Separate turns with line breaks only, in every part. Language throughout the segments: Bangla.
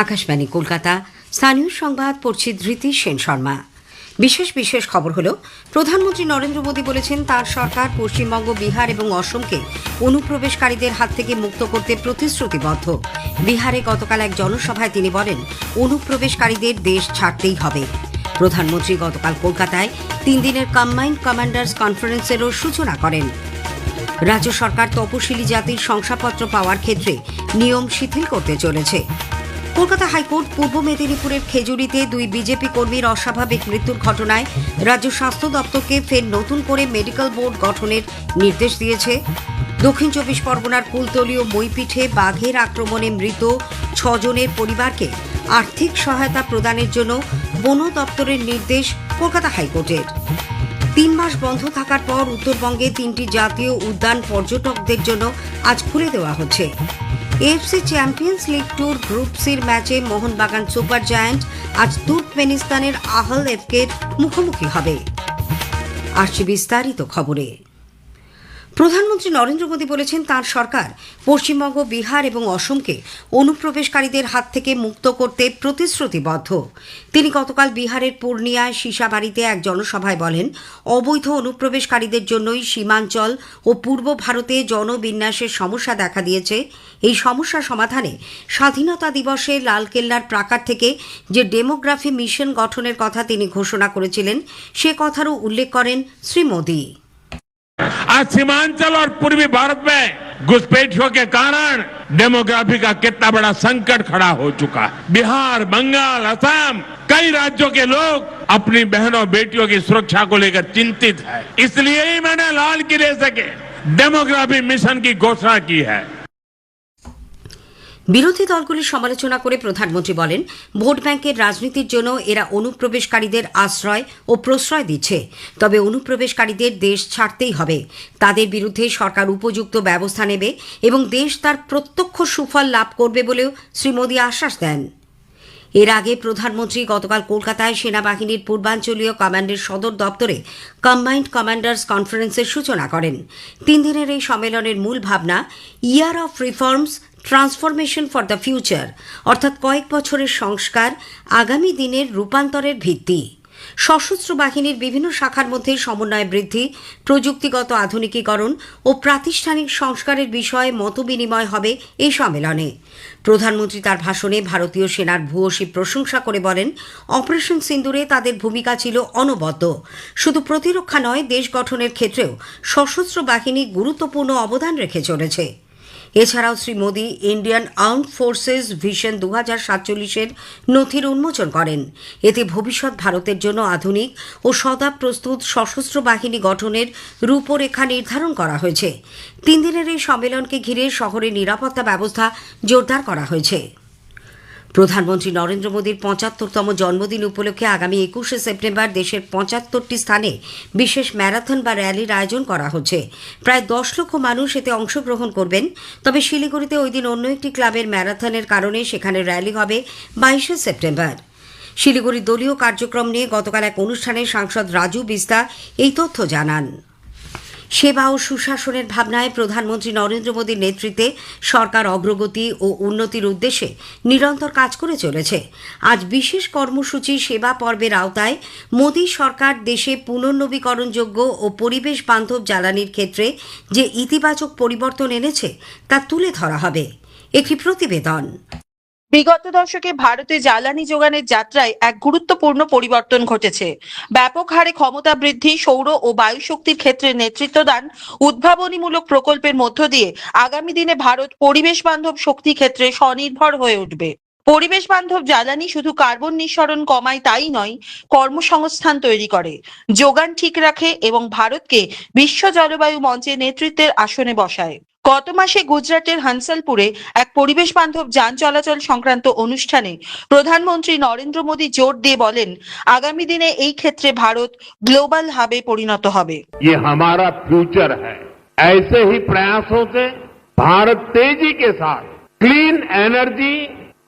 আকাশবাণী, কলকাতা। স্থানীয় সংবাদ, পড়ছি ধৃতি সেন শর্মা। বিশেষ বিশেষ খবর হলো, প্রধানমন্ত্রী নরেন্দ্র মোদী বলেছেন, তার সরকার পশ্চিমবঙ্গ, বিহার এবং অসমকে অনুপ্রবেশকারীদের হাত থেকে মুক্ত করতে প্রতিশ্রুতিবদ্ধ। বিহারে গতকাল এক জনসভায় তিনি বলেন, অনুপ্রবেশকারীদের দেশ ছাড়তেই হবে। প্রধানমন্ত্রী গতকাল কলকাতায় তিন দিনের কম্বাইন্ড কমান্ডার্স কনফারেন্সেরও সূচনা করেন। রাজ্য সরকার তপশিলি জাতির শংসাপত্র পাওয়ার ক্ষেত্রে নিয়ম শিথিল করতে চলেছে। কলকাতা হাইকোর্ট পূর্ব মেদিনীপুরের খেজুরিতে দুই বিজেপি কর্মীর অস্বাভাবিক মৃত্যুর ঘটনায় রাজ্য স্বাস্থ্য দপ্তরকে ফের নতুন করে মেডিকেল বোর্ড গঠনের নির্দেশ দিয়েছে। দক্ষিণ চব্বিশ পরগনার কুলতলীয় মইপিঠে বাঘের আক্রমণে মৃত ছজনের পরিবারকে আর্থিক সহায়তা প্রদানের জন্য বন দপ্তরের নির্দেশ কলকাতা হাইকোর্টের। তিন মাস বন্ধ থাকার পর উত্তরবঙ্গে তিনটি জাতীয় উদ্যান পর্যটকদের জন্য আজ খুলে দেওয়া হচ্ছে। AFC champions league two group সির ম্যাচে মোহনবাগান সুপার জায়ান্ট আজ তুর্কমেনিস্তানের আহল এফকের মুখোমুখি হবে। আসছে বিস্তারিত খবরে। প্রধানমন্ত্রী নরেন্দ্র মোদী বলেছেন, তার সরকার পশ্চিমবঙ্গ, বিহার এবং অসমকে অনুপ্রবেশকারীদের হাত থেকে মুক্ত করতে প্রতিশ্রুতিবদ্ধ। তিনি গতকাল বিহারের পূর্ণিয়ায় সীসাবাড়িতে এক জনসভায় বলেন, অবৈধ অনুপ্রবেশকারীদের জন্যই সীমাঞ্চল ও পূর্ব ভারতে জনবিন্যাসের সমস্যা দেখা দিয়েছে। এই সমস্যা সমাধানে স্বাধীনতা দিবসে লালকেল্লার প্রাকার থেকে যে ডেমোগ্রাফি মিশন গঠনের কথা তিনি ঘোষণা করেছিলেন, সে কথারও উল্লেখ করেন শ্রী মোদী।
आज सीमांचल और पूर्वी भारत में घुसपैठियों के कारण डेमोग्राफी का कितना बड़ा संकट खड़ा हो चुका है। बिहार, बंगाल, असम, कई राज्यों के लोग अपनी बहनों, बेटियों की सुरक्षा को लेकर चिंतित है। इसलिए ही मैंने लाल किले से डेमोग्राफी मिशन की घोषणा की है।
বিরোধী দলগুলির সমালোচনা করে প্রধানমন্ত্রী বলেন, ভোট ব্যাংকের রাজনীতির জন্য এরা অনুপ্রবেশকারীদের আশ্রয় ও প্রশ্রয় দিচ্ছে। তবে অনুপ্রবেশকারীদের দেশ ছাড়তেই হবে। তাদের বিরুদ্ধে সরকার উপযুক্ত ব্যবস্থা নেবে এবং দেশ তার প্রত্যক্ষ সুফল লাভ করবে বলেও শ্রী মোদী আশ্বাস দেন। এর আগে প্রধানমন্ত্রী গতকাল কলকাতায় সেনাবাহিনীর পূর্বাঞ্চলীয় কমান্ডের সদর দপ্তরে কম্বাইন্ড কমান্ডার্স কনফারেন্সের সূচনা করেন। তিন দিনের এই সম্মেলনের মূল ভাবনা year of reforms transformation for the future, অর্থাৎ কয়েক বছরের সংস্কার, আগামী দিনের রূপান্তরের ভিত্তি। সশস্ত্র বাহিনীর বিভিন্ন শাখার মধ্যে সমন্বয় বৃদ্ধি, প্রযুক্তিগত আধুনিকীকরণ ও প্রাতিষ্ঠানিক সংস্কারের বিষয়ে মতবিনিময় হবে এই সম্মেলনে। প্রধানমন্ত্রী তার ভাষণে ভারতীয় সেনার ভূয়সী প্রশংসা করে বলেন, অপারেশন সিন্দুরে তাদের ভূমিকা ছিল অনবদ্য। শুধু প্রতিরক্ষা নয়, দেশ গঠনের ক্ষেত্রেও সশস্ত্র বাহিনী গুরুত্বপূর্ণ অবদান রেখে চলেছে। এছাড়াও Shri Modi Indian armed forces vision দু হাজার সাতচল্লিশের নথির উন্মোচন করেন। এতে ভবিষ্যৎ ভারতের জন্য আধুনিক ও সদা প্রস্তুত সশস্ত্র বাহিনী গঠনের রূপরেখা নির্ধারণ করা হয়েছে। তিন দিনের এই সম্মেলনকে ঘিরে শহরের নিরাপত্তা ব্যবস্থা জোরদার করা হয়েছে। প্রধানমন্ত্রী নরেন্দ্র মোদীর পঁচাত্তরতম জন্মদিন উপলক্ষে আগামী একুশে সেপ্টেম্বর দেশের পঁচাত্তরটি স্থানে বিশেষ ম্যারাথন বা র্যালির আয়োজন করা হচ্ছে। প্রায় দশ লক্ষ মানুষ এতে অংশগ্রহণ করবেন। তবে শিলিগুড়িতে ওই দিন অন্য একটি ক্লাবের ম্যারাথনের কারণে সেখানে র্যালি হবে বাইশে সেপ্টেম্বর। শিলিগুড়ির দলীয় কার্যক্রম নিয়ে গতকাল এক অনুষ্ঠানে সাংসদ রাজু বিস্তা এই তথ্য জানান। সেবা ও সুশাসনের ভাবনায় প্রধানমন্ত্রী নরেন্দ্র মোদীর নেতৃত্বে সরকার অগ্রগতি ও উন্নতির উদ্দেশ্যে নিরন্তর কাজ করে চলেছে। আজ বিশেষ কর্মসূচি সেবা পর্বের আওতায় মোদী সরকার দেশে পুনর্নবীকরণযোগ্য ও পরিবেশ বান্ধব জ্বালানির ক্ষেত্রে যে ইতিবাচক পরিবর্তন এনেছে তা তুলে ধরা হবে। একটি প্রতিবেদন।
বিগত দশকে ভারতে জ্বালানি যোগানের যাত্রায় এক গুরুত্বপূর্ণ পরিবর্তন ঘটেছে। ব্যাপক হারে ক্ষমতা বৃদ্ধি, সৌর ও বায়ু শক্তির ক্ষেত্রে নেতৃত্ব দান উদ্ভাবনীমূলক প্রকল্পের মধ্য দিয়ে আগামী দিনে ভারত পরিবেশ বান্ধব শক্তি ক্ষেত্রে স্বনির্ভর হয়ে উঠবে। পরিবেশ বান্ধব জ্বালানি শুধু কার্বন নিঃসরণ কমায় তাই নয়, কর্মসংস্থান তৈরি করে। যোগান ঠিক রাখে এবং ভারতকে বিশ্ব জলবায়ু মঞ্চে নেতৃত্বের আসনে বসায়। গত মাসে গুজরাটের হানসালপুরে এক পরিবেশ বান্ধব যান চলাচল সংক্রান্ত অনুষ্ঠানে প্রধানমন্ত্রী নরেন্দ্র মোদী জোর দিয়ে বলেন আগামী দিনে এই ক্ষেত্রে ভারত গ্লোবাল হাবে পরিণত হবে
ये हमारा फ्यूचर है ऐसे ही प्रयासों से भारत तेजी के साथ क्लीन एनर्जी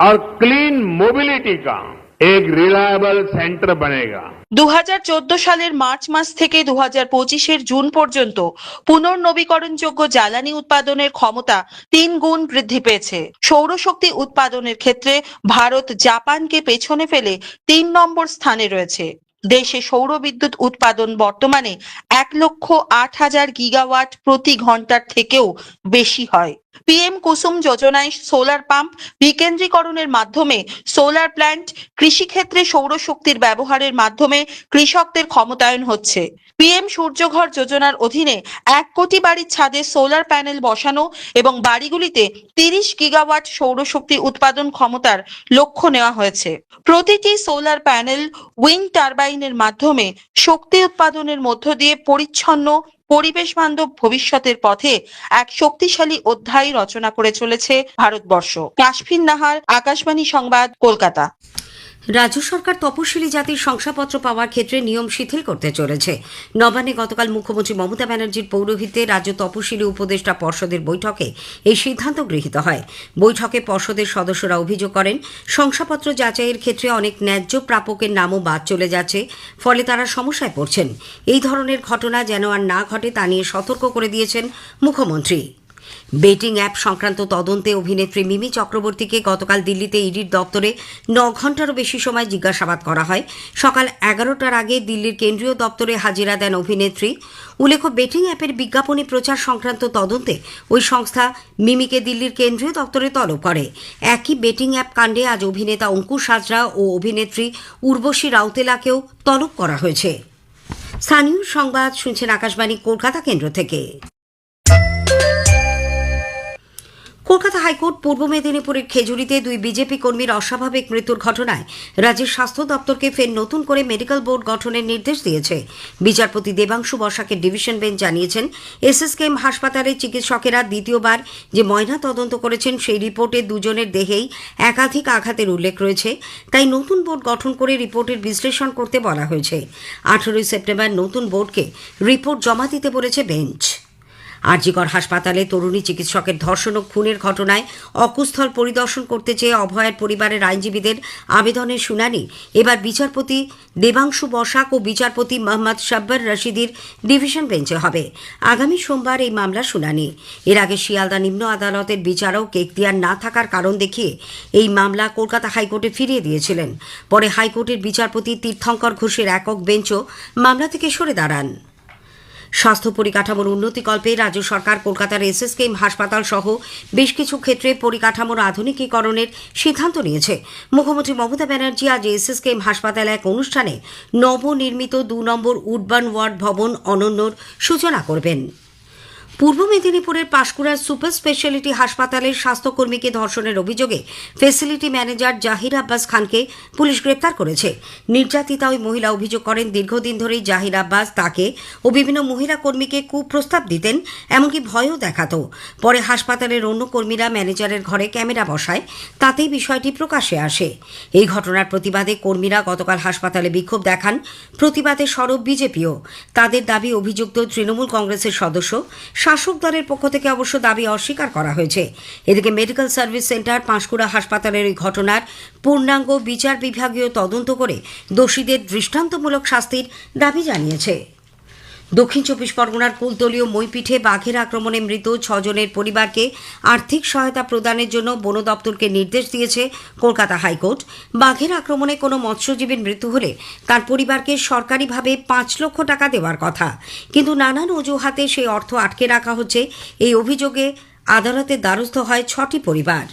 और क्लीन मोबिलिटी का एक रिलायबल सेंटर बनेगा
দু হাজার চোদ্দ সালের মার্চ মাস থেকে দু হাজার পঁচিশের জুন পর্যন্ত পুনর্নবীকরণযোগ্য জ্বালানি উৎপাদনের ক্ষমতা তিন গুণ বৃদ্ধি পেয়েছে। সৌরশক্তি উৎপাদনের ক্ষেত্রে ভারত জাপানকে পেছনে ফেলে তিন নম্বর স্থানে রয়েছে। দেশে সৌর বিদ্যুৎ উৎপাদন বর্তমানে এক লক্ষ আট হাজার গিগাওয়াট প্রতি ঘণ্টার থেকেও বেশি হয়। পিএম কুসুম যোজনায় সোলার পাম্প বিকেন্দ্রীকরণের মাধ্যমে সোলার প্ল্যান্ট কৃষিক্ষেত্রে সৌরশক্তির ব্যবহারের মাধ্যমে কৃষকদের ক্ষমতায়ন হচ্ছে। পিএম সূর্যঘর যোজনার অধীনে এক কোটি বাড়ির ছাদে সোলার প্যানেল বসানো এবং বাড়িগুলিতে তিরিশ গিগাওয়াট সৌরশক্তি উৎপাদন ক্ষমতার লক্ষ্য নেওয়া হয়েছে। প্রতিটি সোলার প্যানেল উইন্ড টারবাইনের মাধ্যমে শক্তি উৎপাদনের মধ্য দিয়ে পরিচ্ছন্ন পরিবেশ বান্ধব ভবিষ্যতের পথে এক শক্তিশালী অধ্যায় রচনা করে চলেছে ভারতবর্ষ। কাশফিন নাহার, আকাশবাণী সংবাদ, কলকাতা।
রাজ্য সরকার তপশিলি জাতির শংসাপত্র পাওয়ার ক্ষেত্রে নিয়ম শিথিল করতে চলেছে। নবান্নে গতকাল মুখ্যমন্ত্রী মমতা ব্যানার্জির পৌরোহিত্যে রাজ্য তপশিলি উপদেষ্টা পর্ষদের বৈঠকে এই সিদ্ধান্ত গৃহীত হয়। বৈঠকে পর্ষদের সদস্যরা অভিযোগ করেন, শংসাপত্র যাচাইয়ের ক্ষেত্রে অনেক ন্যায্য প্রাপকের নামও বাদ চলে যাচ্ছে, ফলে তারা সমস্যায় পড়ছেন। এই ধরনের ঘটনা যেন আর না ঘটে তা নিয়ে সতর্ক করে দিয়েছেন মুখ্যমন্ত্রী। বেটিং অ্যাপ সংক্রান্ত তদন্তে অভিনেত্রী মিমি চক্রবর্তীকে গতকাল দিল্লিতে ইডির দপ্তরে ন ঘন্টারও বেশি সময় জিজ্ঞাসাবাদ করা হয়। সকাল এগারোটার আগে দিল্লির কেন্দ্রীয় দপ্তরে হাজিরা দেন অভিনেত্রী। উল্লেখ্য, বেটিং অ্যাপের বিজ্ঞাপনী প্রচার সংক্রান্ত তদন্তে ওই সংস্থা মিমিকে দিল্লির কেন্দ্রীয় দপ্তরে তলব করে। একই বেটিং অ্যাপ কাণ্ডে আজ অভিনেতা অঙ্কুশ হাজরা ও অভিনেত্রী উর্বশী রাউতেলাকেও তলব করা হয়েছে। স্থানীয় সংবাদ শুনছেন আকাশবাণী, কলকাতা কেন্দ্র থেকে। কলকাতা হাইকোর্ট পূর্ব মেদিনীপুরের খেজুরিতে দুই বিজেপি কর্মীর অস্বাভাবিক মৃত্যুর ঘটনায় রাজ্যের স্বাস্থ্য দপ্তরকে ফের নতুন করে মেডিকেল বোর্ড গঠনের নির্দেশ দিয়েছে। বিচারপতি দেবাংশু বসাকের ডিভিশন বেঞ্চ জানিয়েছেন, এসএসকেএম হাসপাতালের চিকিৎসকেরা দ্বিতীয়বার যে ময়না তদন্ত করেছেন, সেই রিপোর্টে দুজনের দেহেই একাধিক আঘাতের উল্লেখ রয়েছে। তাই নতুন বোর্ড গঠন করে রিপোর্টের বিশ্লেষণ করতে বলা হয়েছে। আঠেরোই সেপ্টেম্বর নতুন বোর্ডকে রিপোর্ট জমা দিতে বলেছে বেঞ্চ। আরজিকর হাসপাতালে তরুণী চিকিৎসকের ধর্ষণ ও খুনের ঘটনায় অকুস্থল পরিদর্শন করতে চেয়ে অভয়ের পরিবারের আইনজীবীদের আবেদনের শুনানি। এবার বিচারপতি দেবাংশু বসাক ও বিচারপতি মোহাম্মদ শাব্বার রশিদির ডিভিশন বেঞ্চে হবে। আগামী সোমবার এই মামলার শুনানি। এর আগে শিয়ালদা নিম্ন আদালতের বিচারক এখতিয়ার না থাকার কারণ দেখিয়ে এই মামলা কলকাতা হাইকোর্টে ফিরিয়ে দিয়েছিলেন। পরে হাইকোর্টের বিচারপতি তীর্থঙ্কর ঘোষের একক বেঞ্চও মামলা থেকে সরে দাঁড়ান। স্বাস্থ্য পরিকাঠামোর উন্নতিকল্পে রাজ্য সরকার, কলকাতার এসএসকেএম হাসপাতাল সহ বেশ কিছু ক্ষেত্রে পরিকাঠামোর আধুনিকীকরণের সিদ্ধান্ত নিয়েছে। মুখ্যমন্ত্রী মমতা ব্যানার্জি আজ এসএসকেএম হাসপাতালে এক অনুষ্ঠানে নবনির্মিত দু নম্বর উডবান ওয়ার্ড ভবন অনন্যর সূচনা করবেন। পূর্ব মেদিনীপুরের পাশকুড়ার সুপার স্পেশালিটি হাসপাতালের স্বাস্থ্যকর্মীকে ধর্ষণের অভিযোগে ফেসিলিটি ম্যানেজার জাহির আব্বাস খানকে পুলিশ গ্রেপ্তার করেছে। নির্যাতিতা ওই মহিলা অভিযোগ করেন, দীর্ঘদিন ধরেই জাহির আব্বাস তাকে ও বিভিন্ন মহিলা কর্মীকে কুপ্রস্তাব দিতেন, এমনকি ভয়ও দেখাতো। পরে হাসপাতালের অন্য কর্মীরা ম্যানেজারের ঘরে ক্যামেরা বসায়, তাতেই বিষয়টি প্রকাশে আসে। এই ঘটনার প্রতিবাদে কর্মীরা গতকাল হাসপাতালে বিক্ষোভ দেখান, প্রতিবাদে সরব বিজেপিও। তাদের দাবি, অভিযুক্ত তৃণমূল কংগ্রেসের সদস্য শাসক দলের পক্ষ থেকে অবশ্য দাবি অস্বীকার করা হয়েছে। এদিকে মেডিকেল সার্ভিস সেন্টার পাঁশকুড়া হাসপাতালের এই ঘটনার পূর্ণাঙ্গ বিচার বিভাগীয় তদন্ত করে দোষীদের দৃষ্টান্তমূলক শাস্তির দাবি জানিয়েছে। দক্ষিণ চব্বিশ পরগনার কুলতলীয় মইপিঠে বাঘের আক্রমণে মৃত ছজনের পরিবারকে আর্থিক সহায়তা প্রদানের জন্য বন দপ্তরকে নির্দেশ দিয়েছে কলকাতা হাইকোর্ট। বাঘের আক্রমণে কোনো মৎস্যজীবীর মৃত্যু হলে তার পরিবারকে সরকারিভাবে পাঁচ লক্ষ টাকা দেওয়ার কথা। কিন্তু নানান অজুহাতে সেই অর্থ আটকে রাখা হচ্ছে। এই অভিযোগে আদালতের দ্বারস্থ হয় ছটি পরিবার।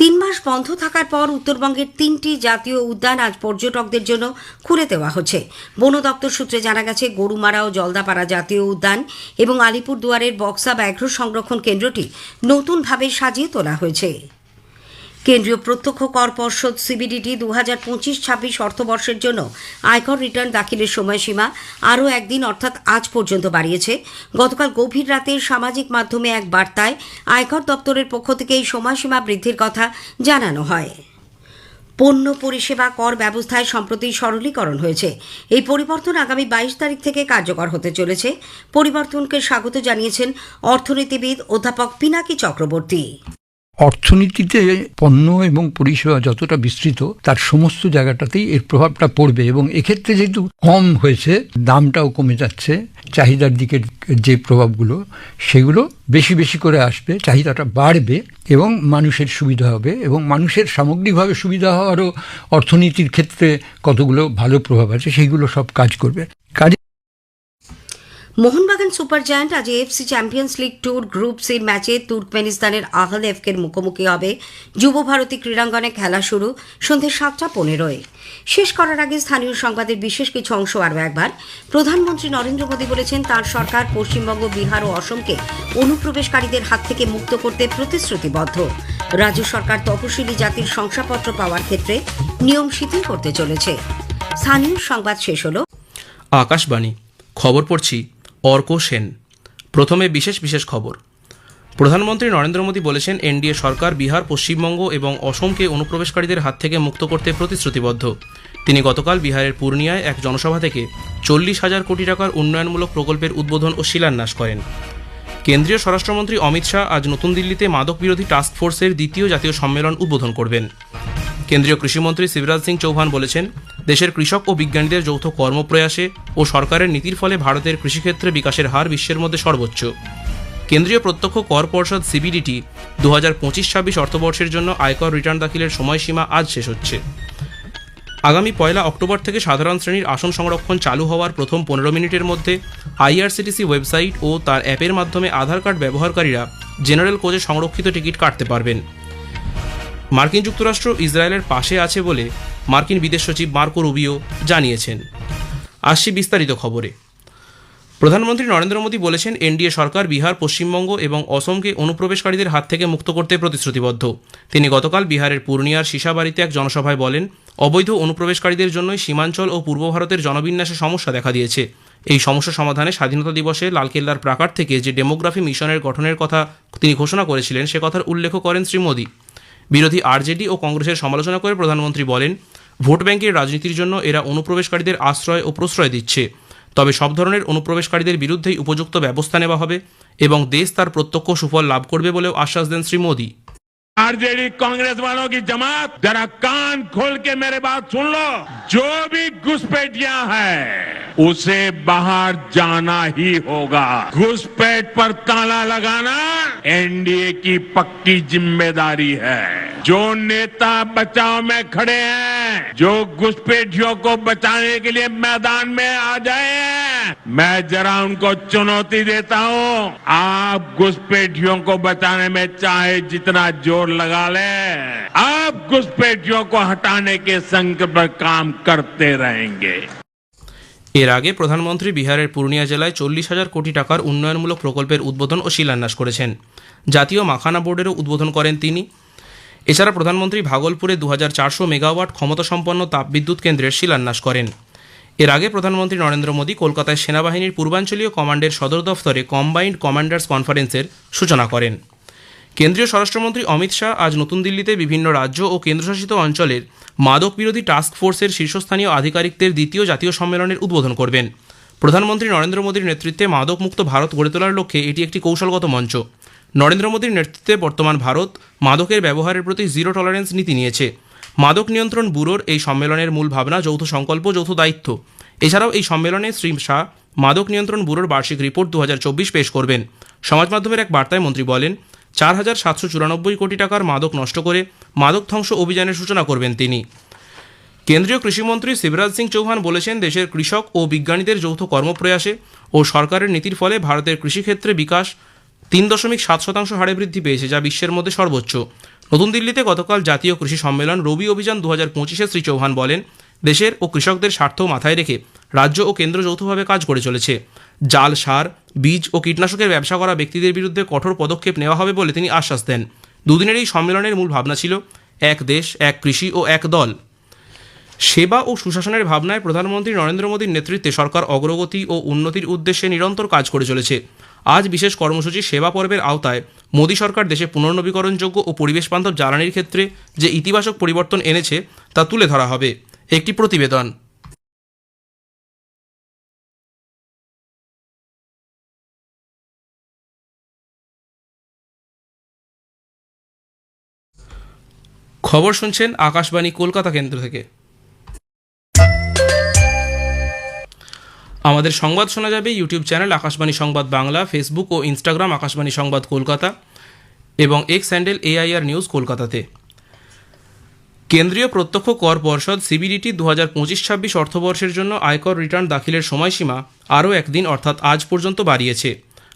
তিন মাস বন্ধ থাকার পর উত্তরবঙ্গের তিনটি জাতীয় উদ্যান আজ পর্যটকদের জন্য খুলে দেওয়া হচ্ছে। বন দপ্তর সূত্রে জানা গেছে, গরুমারা ও জলদাপাড়া জাতীয় উদ্যান এবং আলিপুরদুয়ারের বক্সা ব্যাঘ্র সংরক্ষণ কেন্দ্রটি নতুনভাবে সাজিয়ে তোলা হয়েছে। কেন্দ্রীয় প্রত্যক্ষ কর পর্ষদ সিবিডিটি দু হাজার পঁচিশ ছাব্বিশ অর্থবর্ষের জন্য আয়কর রিটার্ন দাখিলের সময়সীমা আরও একদিন অর্থাৎ আজ পর্যন্ত বাড়িয়েছে। গতকাল গভীর রাতে সামাজিক মাধ্যমে এক বার্তায় আয়কর দপ্তরের পক্ষ থেকে এই সময়সীমা বৃদ্ধির কথা জানানো হয়। পণ্য পরিষেবা কর ব্যবস্থায় সম্প্রতি সরলীকরণ হয়েছে। এই পরিবর্তন আগামী বাইশ তারিখ থেকে কার্যকর হতে চলেছে। পরিবর্তনকে স্বাগত জানিয়েছেন অর্থনীতিবিদ অধ্যাপক পিনাকি চক্রবর্তী।
অর্থনীতিতে পণ্য এবং পরিষেবা যতটা বিস্তৃত, তার সমস্ত জায়গাটাতেই এর প্রভাবটা পড়বে এবং এক্ষেত্রে যেহেতু কম হয়েছে, দামটাও কমে যাচ্ছে, চাহিদার দিকের যে প্রভাবগুলো, সেগুলো বেশি বেশি করে আসবে, চাহিদাটা বাড়বে এবং মানুষের সুবিধা হবে এবং মানুষের সামগ্রিকভাবে সুবিধা হওয়ারও অর্থনীতির ক্ষেত্রে কতগুলো ভালো প্রভাব আছে সেইগুলো সব কাজ করবে। কাজে
মোহনবাগান সুপার জায়ান্ট আজ FC champions league two group সির ম্যাচে তুর্কমেনিস্তানের আহল এফকের মুখোমুখি হবে। যুব ভারতী ক্রীড়াঙ্গনে খেলা শুরু সন্ধ্যে সাতটা পনেরোয়। শেষ করার আগে স্থানীয় সংবাদের বিশেষ কিছু অংশ আরও একবার। প্রধানমন্ত্রী নরেন্দ্র মোদী বলেছেন, তার সরকার পশ্চিমবঙ্গ, বিহার ও অসমকে অনুপ্রবেশকারীদের হাত থেকে মুক্ত করতে প্রতিশ্রুতিবদ্ধ। রাজ্য সরকার তপশিলি জাতির শংসাপত্র পাওয়ার ক্ষেত্রে নিয়ম শিথিল করতে চলেছে। স্থানীয় সংবাদ শেষ হল।
আকাশবাণী, খবর পড়ছি অর্ক সেন প্রথমে বিশেষ বিশেষ খবর। প্রধানমন্ত্রী নরেন্দ্র মোদী বলেছেন, এনডিএ সরকার বিহার, পশ্চিমবঙ্গ এবং অসমকে অনুপ্রবেশকারীদের হাত থেকে মুক্ত করতে প্রতিশ্রুতিবদ্ধ। তিনি গতকাল বিহারের পূর্ণিয়ায় এক জনসভা থেকে চল্লিশ হাজার কোটি টাকার উন্নয়নমূলক প্রকল্পের উদ্বোধন ও শিলান্যাস করেন। কেন্দ্রীয় স্বরাষ্ট্রমন্ত্রী অমিত শাহ আজ নতুন দিল্লিতে মাদক বিরোধী টাস্ক ফোর্সের দ্বিতীয় জাতীয় সম্মেলন উদ্বোধন করবেন। কেন্দ্রীয় কৃষিমন্ত্রী শিবরাজ সিং চৌহান বলেছেন দেশের কৃষক ও বিজ্ঞানীদের যৌথ কর্মপ্রয়াসে ও সরকারের নীতির ফলে ভারতের কৃষিক্ষেত্রে বিকাশের হার বিশ্বের মধ্যে সর্বোচ্চ। কেন্দ্রীয় প্রত্যক্ষ কর পর্ষদ সিবিডিটি দু হাজার পঁচিশ ছাব্বিশ অর্থবর্ষের জন্য আয়কর রিটার্ন দাখিলের সময়সীমা আজ শেষ হচ্ছে। আগামী পয়লা অক্টোবর থেকে সাধারণ শ্রেণির আসন সংরক্ষণ চালু হওয়ার প্রথম পনেরো মিনিটের মধ্যে আইআরসিটিসি ওয়েবসাইট ও তার অ্যাপের মাধ্যমে আধার কার্ড ব্যবহারকারীরা জেনারেল কোচে সংরক্ষিত টিকিট কাটতে পারবেন। মার্কিন যুক্তরাষ্ট্র ইসরায়েলের পাশে আছে বলে মার্কিন বিদেশ সচিব মার্কো রুবিও জানিয়েছেন। আসছি বিস্তারিত খবরে। প্রধানমন্ত্রী নরেন্দ্র মোদী বলেছেন, এনডিএ সরকার বিহার, পশ্চিমবঙ্গ এবং অসমকে অনুপ্রবেশকারীদের হাত থেকে মুক্ত করতে প্রতিশ্রুতিবদ্ধ। তিনি গতকাল বিহারের পূর্ণিয়ার সিসাবাড়িতে এক জনসভায় বলেন, অবৈধ অনুপ্রবেশকারীদের জন্যই সীমাঞ্চল ও পূর্ব ভারতের জনবিন্যাসে সমস্যা দেখা দিয়েছে। এই সমস্যা সমাধানে স্বাধীনতা দিবসে লালকেল্লার প্রাকার থেকে যে ডেমোগ্রাফি মিশনের গঠনের কথা তিনি ঘোষণা করেছিলেন, সে কথার উল্লেখ করেন শ্রী মোদী। বিরোধী আরজেডি ও কংগ্রেসের সমালোচনা করে প্রধানমন্ত্রী বলেন, ভোট ব্যাংকের রাজনীতির জন্য এরা অনুপ্রবেশকারীদের আশ্রয় ও প্রশ্রয় দিচ্ছে। তবে সব ধরনের অনুপ্রবেশকারীদের বিরুদ্ধেই উপযুক্ত ব্যবস্থা নেওয়া হবে এবং দেশ তার প্রত্যক্ষ সুফল লাভ করবে বলেও আশ্বাস দেন শ্রী মোদী।
आरजेडी कांग्रेस वालों की जमात, जरा कान खोल के मेरे बात सुन लो। जो भी घुसपैठिया है, उसे बाहर जाना ही होगा। घुसपैठ पर ताला लगाना एनडीए की पक्की ज़िम्मेदारी है। जो नेता बचाव में खड़े हैं, जो घुसपैठियों को बचाने के लिए मैदान में आ जाए मैं जरा उनको चुनौती देता हूँ। आप घुसपैठियों को बचाने में चाहे जितना ज़ोर लगा ले आप घुसपैठियों को हटाने के संकल्प पर काम करते रहेंगे
এর আগে প্রধানমন্ত্রী বিহারের পূর্ণিয়া জেলায় চল্লিশ হাজার কোটি টাকার উন্নয়নমূলক প্রকল্পের উদ্বোধন ও শিলান্যাস করেছেন জাতীয় মাখানা বোর্ডেরও উদ্বোধন করেন তিনি এছাড়া প্রধানমন্ত্রী ভাগলপুরে দু হাজার চারশো মেগাওয়াট ক্ষমতাসম্পন্ন তাপবিদ্যুৎ কেন্দ্রের শিলান্যাস করেন এর আগে প্রধানমন্ত্রী নরেন্দ্র মোদী কলকাতায় সেনাবাহিনীর পূর্বাঞ্চলীয় কমান্ডের সদর দফতরে কম্বাইন্ড কমান্ডার্স কনফারেন্সের সূচনা করেন কেন্দ্রীয় স্বরাষ্ট্রমন্ত্রী অমিত শাহ আজ নতুন দিল্লিতে বিভিন্ন রাজ্য ও কেন্দ্রশাসিত অঞ্চলের মাদক বিরোধী টাস্ক ফোর্সের শীর্ষস্থানীয় আধিকারিকদের দ্বিতীয় জাতীয় সম্মেলনের উদ্বোধন করবেন। প্রধানমন্ত্রী নরেন্দ্র মোদীর নেতৃত্বে মাদক মুক্ত ভারত গড়ে তোলার লক্ষ্যে এটি একটি কৌশলগত মঞ্চ। নরেন্দ্র মোদীর নেতৃত্বে বর্তমান ভারত মাদকের ব্যবহারের প্রতি জিরো টলারেন্স নীতি নিয়েছে। মাদক নিয়ন্ত্রণ ব্যুরোর এই সম্মেলনের মূল ভাবনা যৌথ সংকল্প, যৌথ দায়িত্ব। এছাড়াও এই সম্মেলনে শ্রী শাহ মাদক নিয়ন্ত্রণ ব্যুরোর বার্ষিক রিপোর্ট দু হাজার চব্বিশ পেশ করবেন। সমাজ মাধ্যমের এক বার্তায় মন্ত্রী বলেন চার হাজার সাতশো চুরানব্বই কোটি টাকার মাদক নষ্ট করে মাদক ধ্বংস অভিযানের সূচনা করবেন তিনি। কেন্দ্রীয় কৃষিমন্ত্রী শিবরাজ সিং চৌহান বলেছেন, দেশের কৃষক ও বিজ্ঞানীদের যৌথ কর্মপ্রয়াসে ও সরকারের নীতির ফলে ভারতের কৃষিক্ষেত্রে বিকাশ তিন দশমিক সাত শতাংশ হারে বৃদ্ধি পেয়েছে, যা বিশ্বের মধ্যে সর্বোচ্চ। নতুন দিল্লিতে গতকাল জাতীয় কৃষি সম্মেলন রবি অভিযান দু হাজার পঁচিশে শ্রী চৌহান বলেন, দেশের ও কৃষকদের স্বার্থ মাথায় রেখে রাজ্য ও কেন্দ্র যৌথভাবে কাজ করে চলেছে। জাল সার বীজ ও কীটনাশকের ব্যবসা করা ব্যক্তিদের বিরুদ্ধে কঠোর পদক্ষেপ নেওয়া হবে বলে তিনি আশ্বাস দেন। দুদিনের এই সম্মেলনের মূল ভাবনা ছিল এক দেশ, এক কৃষি ও এক দল। সেবা ও সুশাসনের ভাবনায় প্রধানমন্ত্রী নরেন্দ্র মোদীর নেতৃত্বে সরকার অগ্রগতি ও উন্নতির উদ্দেশ্যে নিরন্তর কাজ করে চলেছে। আজ বিশেষ কর্মসূচি সেবা পর্বের আওতায় মোদী সরকার দেশে পুনর্নবীকরণযোগ্য ও পরিবেশ বান্ধব জ্বালানির ক্ষেত্রে যে ইতিবাচক পরিবর্তন এনেছে তা তুলে ধরা হবে। একটি প্রতিবেদন। খবর শুনছেন আকাশবাণী কলকাতা কেন্দ্র থেকে। আমাদের সংবাদ শোনা যাবে ইউটিউব চ্যানেল আকাশবাণী সংবাদ বাংলা, ফেসবুক ও ইনস্টাগ্রাম আকাশবাণী সংবাদ কলকাতা এবং এক্স হ্যান্ডেল এআইআর নিউজ কলকাতাতে। কেন্দ্রীয় প্রত্যক্ষ কর পর্ষদ সিবিডিটি দু হাজার পঁচিশ ছাব্বিশ অর্থবর্ষের জন্য আয়কর রিটার্ন দাখিলের সময়সীমা আরও একদিন অর্থাৎ আজ পর্যন্ত বাড়িয়েছে।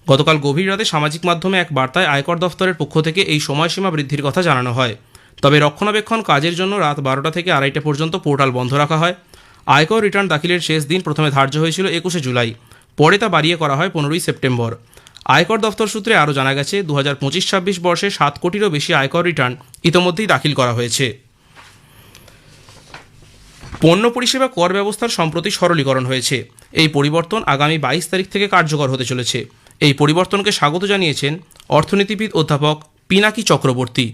গতকাল গভীর রাতে সামাজিক মাধ্যমে এক বার্তায় আয়কর দফতরের পক্ষ থেকে এই সময়সীমা বৃদ্ধির কথা জানানো হয়। তবে রক্ষণাবেক্ষণ কাজের জন্য রাত বারোটা থেকে আড়াইটা পর্যন্ত পোর্টাল বন্ধ রাখা হয়। আয়কর রিটার্ন দাখিলের শেষ দিন প্রথমে ধার্য হয়েছিল একুশে জুলাই। পরে তা বাড়িয়ে করা হয় পনেরোই সেপ্টেম্বর। আয়কর দফতর সূত্রে আরও জানা গেছে দু হাজার পঁচিশ ছাব্বিশ বর্ষে সাত কোটিরও বেশি আয়কর রিটার্ন ইতোমধ্যেই দাখিল করা হয়েছে। পণ্য পরিষেবা কর ব্যবস্থার সম্প্রতি সরলীকরণ হয়েছে। এই পরিবর্তন আগামী বাইশ তারিখ থেকে কার্যকর হতে চলেছে। এই পরিবর্তনকে স্বাগত জানিয়েছেন অর্থনীতিবিদ অধ্যাপক পিনাকি চক্রবর্তী।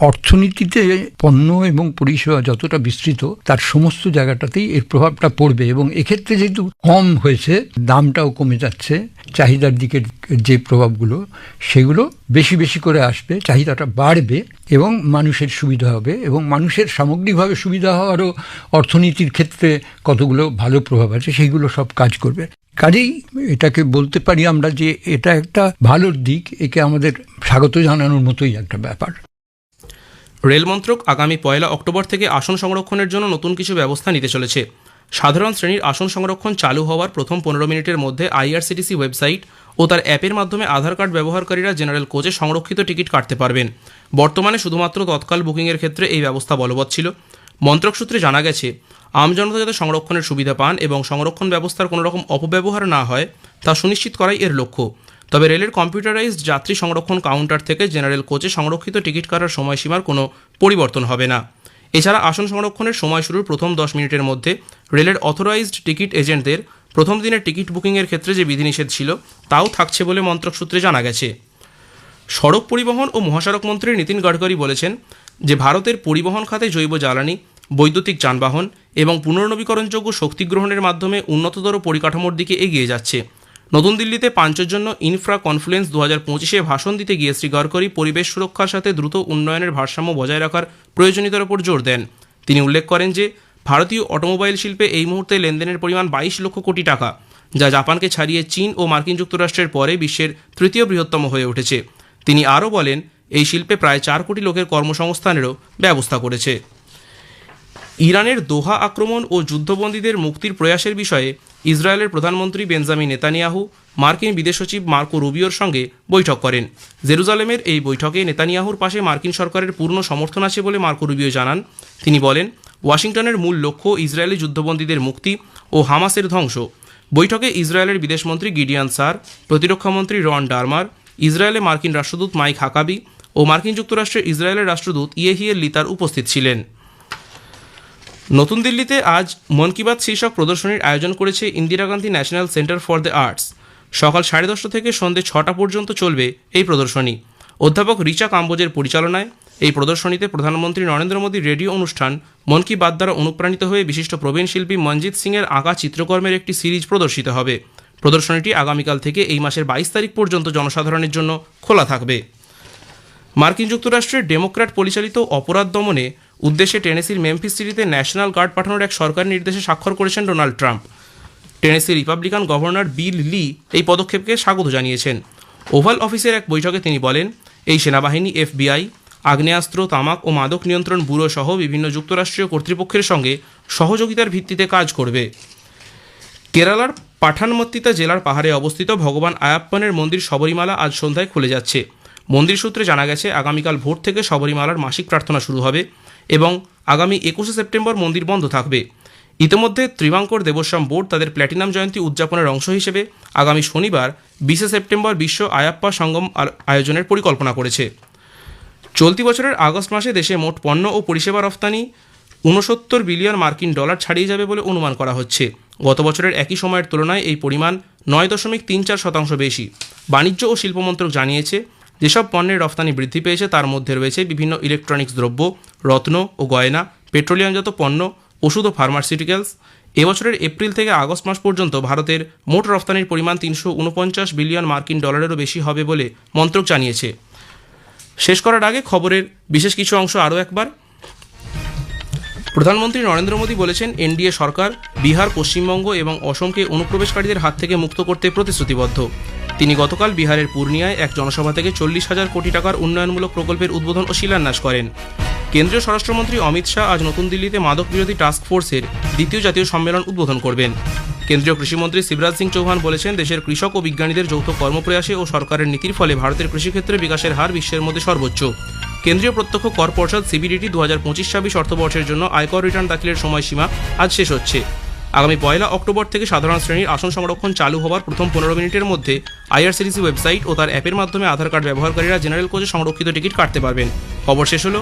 অর্থনীতিতে পণ্য এবং পরিষেবা যতটা বিস্তৃত, তার সমস্ত জায়গাটাতেই এর প্রভাবটা পড়বে এবং এক্ষেত্রে যেহেতু কম হয়েছে, দামটাও কমে যাচ্ছে, চাহিদার দিকের যে প্রভাবগুলো, সেগুলো বেশি বেশি করে আসবে, চাহিদাটা বাড়বে এবং মানুষের সুবিধা হবে এবং মানুষের সামগ্রিকভাবে সুবিধা হওয়ারও অর্থনীতির ক্ষেত্রে কতগুলো ভালো প্রভাব আছে সেইগুলো সব কাজ করবে। কাজেই এটাকে বলতে পারি আমরা যে এটা একটা ভালোর দিক, একে আমাদের স্বাগত জানানোর মতোই একটা ব্যাপার।
রেল মন্ত্রক আগামী পয়লা অক্টোবর থেকে আসন সংরক্ষণের জন্য নতুন কিছু ব্যবস্থা নিতে চলেছে। সাধারণ শ্রেণির আসন সংরক্ষণ চালু হওয়ার প্রথম পনেরো মিনিটের মধ্যে আইআরসিটিসি ওয়েবসাইট ও তার অ্যাপের মাধ্যমে আধার কার্ড ব্যবহারকারীরা জেনারেল কোচে সংরক্ষিত টিকিট কাটতে পারবেন। বর্তমানে শুধুমাত্র তৎকাল বুকিংয়ের ক্ষেত্রে এই ব্যবস্থা বলবৎ ছিল। মন্ত্রক সূত্রে জানা গেছে আমজনতা যাতে সংরক্ষণের সুবিধা পান এবং সংরক্ষণ ব্যবস্থার কোনো রকম অপব্যবহার না হয়, তা সুনিশ্চিত করাই এর লক্ষ্য। তবে রেলের কম্পিউটারাইজড যাত্রী সংরক্ষণ কাউন্টার থেকে জেনারেল কোচে সংরক্ষিত টিকিট কাটার সময়সীমার কোনো পরিবর্তন হবে না। এছাড়া আসন সংরক্ষণের সময় শুরুর প্রথম দশ মিনিটের মধ্যে রেলের অথরাইজড টিকিট এজেন্টদের প্রথম দিনের টিকিট বুকিংয়ের ক্ষেত্রে যে বিধিনিষেধ ছিল, তাও থাকছে বলে মন্ত্রক সূত্রে জানা গেছে। সড়ক পরিবহন ও মহাসড়ক মন্ত্রী নীতিন গডকরি বলেছেন যে, ভারতের পরিবহন খাতে জৈব জ্বালানি, বৈদ্যুতিক যানবাহন এবং পুনর্নবীকরণযোগ্য শক্তি গ্রহণের মাধ্যমে উন্নততর পরিকাঠামোর দিকে এগিয়ে যাচ্ছে। নতুন দিল্লিতে পাঁচের জন্য ইনফ্রা কনফ্লুয়েন্স দু হাজার পঁচিশে ভাষণ দিতে গিয়ে শ্রী গডকরি পরিবেশ সুরক্ষার সাথে দ্রুত উন্নয়নের ভারসাম্য বজায় রাখার প্রয়োজনীয়তার উপর জোর দেন। তিনি উল্লেখ করেন যে, ভারতীয় অটোমোবাইল শিল্পে এই মুহূর্তে লেনদেনের পরিমাণ বাইশ লক্ষ কোটি টাকা, যা জাপানকে ছাড়িয়ে চীন ও মার্কিন যুক্তরাষ্ট্রের পরে বিশ্বের তৃতীয় বৃহত্তম হয়ে উঠেছে। তিনি আরও বলেন, এই শিল্পে প্রায় চার কোটি লোকের কর্মসংস্থানেরও ব্যবস্থা করেছে। ইরানের দোহা আক্রমণ ও যুদ্ধবন্দীদের মুক্তির প্রয়াসের বিষয়ে ইসরায়েলের প্রধানমন্ত্রী বেঞ্জামিন নেতানিয়াহু, মার্কিন বিদেশ সচিব মার্কো রুবিওর সঙ্গে বৈঠক করেন। জেরুজালেমের এই বৈঠকে নেতানিয়াহুর পাশে মার্কিন সরকারের পূর্ণ সমর্থন আছে বলে মার্কো রুবিও জানান। তিনি বলেন, ওয়াশিংটনের মূল লক্ষ্য ইসরায়েলি যুদ্ধবন্দীদের মুক্তি ও হামাসের ধ্বংস। বৈঠকে ইসরায়েলের বিদেশমন্ত্রী গিডিয়ান সার, প্রতিরক্ষামন্ত্রী রন ডারমার, ইসরায়েলে মার্কিন রাষ্ট্রদূত মাইক হাকাবি ও মার্কিন যুক্তরাষ্ট্রের ইসরায়েলের রাষ্ট্রদূত ইয়েহিয়ের লিতার উপস্থিত ছিলেন। নতুন দিল্লিতে আজ মন কি বাত শীর্ষক প্রদর্শনীর আয়োজন করেছে Indira Gandhi national centre for the arts. সকাল সাড়ে দশটা থেকে সন্ধে ছটা পর্যন্ত চলবে এই প্রদর্শনী। অধ্যাপক রিচা কাম্বোজের পরিচালনায় এই প্রদর্শনীতে প্রধানমন্ত্রী নরেন্দ্র মোদীর রেডিও অনুষ্ঠান, মন কি বাত দ্বারা অনুপ্রাণিত হয়ে বিশিষ্ট প্রবীণ শিল্পী মনজিৎ সিংয়ের আঁকা চিত্রকর্মের একটি সিরিজ প্রদর্শিত হবে। প্রদর্শনীটি আগামীকাল থেকে এই মাসের বাইশ তারিখ পর্যন্ত জনসাধারণের জন্য খোলা থাকবে। মার্কিন যুক্তরাষ্ট্রের ডেমোক্র্যাট পরিচালিত অপরাধ দমনে উদ্দেশ্যে টেনেসির মেমফিস সিটিতে ন্যাশনাল গার্ড পাঠানোর এক সরকারি নির্দেশে স্বাক্ষর করেছেন Donald Trump. Tennessee Republican governor Bill Lee এই পদক্ষেপকে স্বাগত জানিয়েছেন। ওভাল অফিসের এক বৈঠকে তিনি বলেন, এই সেনাবাহিনী, এফবিআই, আগ্নেয়াস্ত্র, তামাক ও মাদক নিয়ন্ত্রণ ব্যুরো সহ বিভিন্ন যুক্তরাষ্ট্রীয় কর্তৃপক্ষের সঙ্গে সহযোগিতার ভিত্তিতে কাজ করবে। কেরালার পাঠানমত্তিতা জেলার পাহাড়ে অবস্থিত ভগবান আয়াপ্পানের মন্দির শবরীমালা আজ সন্ধ্যায় খুলে যাচ্ছে। মন্দির সূত্রে জানা গেছে, আগামীকাল ভোর থেকে শবরীমালার মাসিক প্রার্থনা শুরু হবে। এবং আগামী একুশে সেপ্টেম্বর মন্দির বন্ধ থাকবে। ইতিমধ্যে ত্রিবাঙ্কর দেবস্বাম বোর্ড তাদের প্ল্যাটিনাম জয়ন্তী উদযাপনের অংশ হিসেবে আগামী শনিবার, বিশে সেপ্টেম্বর বিশ্ব আয়াপ্পা সঙ্গম আয়োজনের পরিকল্পনা করেছে। চলতি বছরের আগস্ট মাসে দেশে মোট পণ্য ও পরিষেবা রফতানি ঊনসত্তর বিলিয়ন মার্কিন ডলার ছাড়িয়ে যাবে বলে অনুমান করা হচ্ছে। গত বছরের একই সময়ের তুলনায় এই পরিমাণ নয় দশমিক তিন চার শতাংশ বেশি। বাণিজ্য ও শিল্প মন্ত্রক জানিয়েছে যেসব পণ্যের রফতানি বৃদ্ধি পেয়েছে, তার মধ্যে রয়েছে বিভিন্ন ইলেকট্রনিক্স দ্রব্য, রত্ন ও গয়না, পেট্রোলিয়ামজাত পণ্য, ওষুধ ও ফার্মাসিউটিক্যালস এবছরের এপ্রিল থেকে আগস্ট মাস পর্যন্ত ভারতের মোট রফতানির পরিমাণ তিনশো উনপঞ্চাশ বিলিয়ন মার্কিন ডলারেরও বেশি হবে বলে মন্ত্রক জানিয়েছে। শেষ করার আগে খবরের বিশেষ কিছু অংশ আরও একবার। প্রধানমন্ত্রী নরেন্দ্র মোদী বলেছেন, এনডিএ সরকার বিহার, পশ্চিমবঙ্গ এবং অসমকে অনুপ্রবেশকারীদের হাত থেকে মুক্ত করতে প্রতিশ্রুতিবদ্ধ। তিনি গতকাল বিহারের পূর্ণিয়ায় এক জনসভা থেকে চল্লিশ হাজার কোটি টাকার উন্নয়নমূলক প্রকল্পের উদ্বোধন ও শিলান্যাস করেন। কেন্দ্রীয় স্বরাষ্ট্রমন্ত্রী অমিত শাহ আজ নতুন দিল্লিতে মাদক বিরোধী টাস্ক ফোর্সের দ্বিতীয় জাতীয় সম্মেলন উদ্বোধন করবেন। কেন্দ্রীয় কৃষিমন্ত্রী শিবরাজ সিং চৌহান বলেছেন, দেশের কৃষক ও বিজ্ঞানীদের যৌথ কর্মপ্রয়াসে ও সরকারের নীতির ফলে ভারতের কৃষিক্ষেত্রে বিকাশের হার বিশ্বের মধ্যে সর্বোচ্চ। কেন্দ্রীয় প্রত্যক্ষ কর পর্ষদ সিবিডিটি দু হাজার পঁচিশ ছাব্বিশ অর্থবর্ষের জন্য আয়কর রিটার্ন দাখিলের সময়সীমা আজ শেষ হচ্ছে। আগামী পয়লা অক্টোবর থেকে সাধারণ শ্রেণির আসন সংরক্ষণ চালু হওয়ার প্রথম পনেরো মিনিটের মধ্যে আইআরসিটিসি ওয়েবসাইট ও তার অ্যাপের মাধ্যমে আধার কার্ড ব্যবহারকারীরা জেনারেল কোচে সংরক্ষিত টিকিট কাটতে পারবেন। খবর শেষ হলো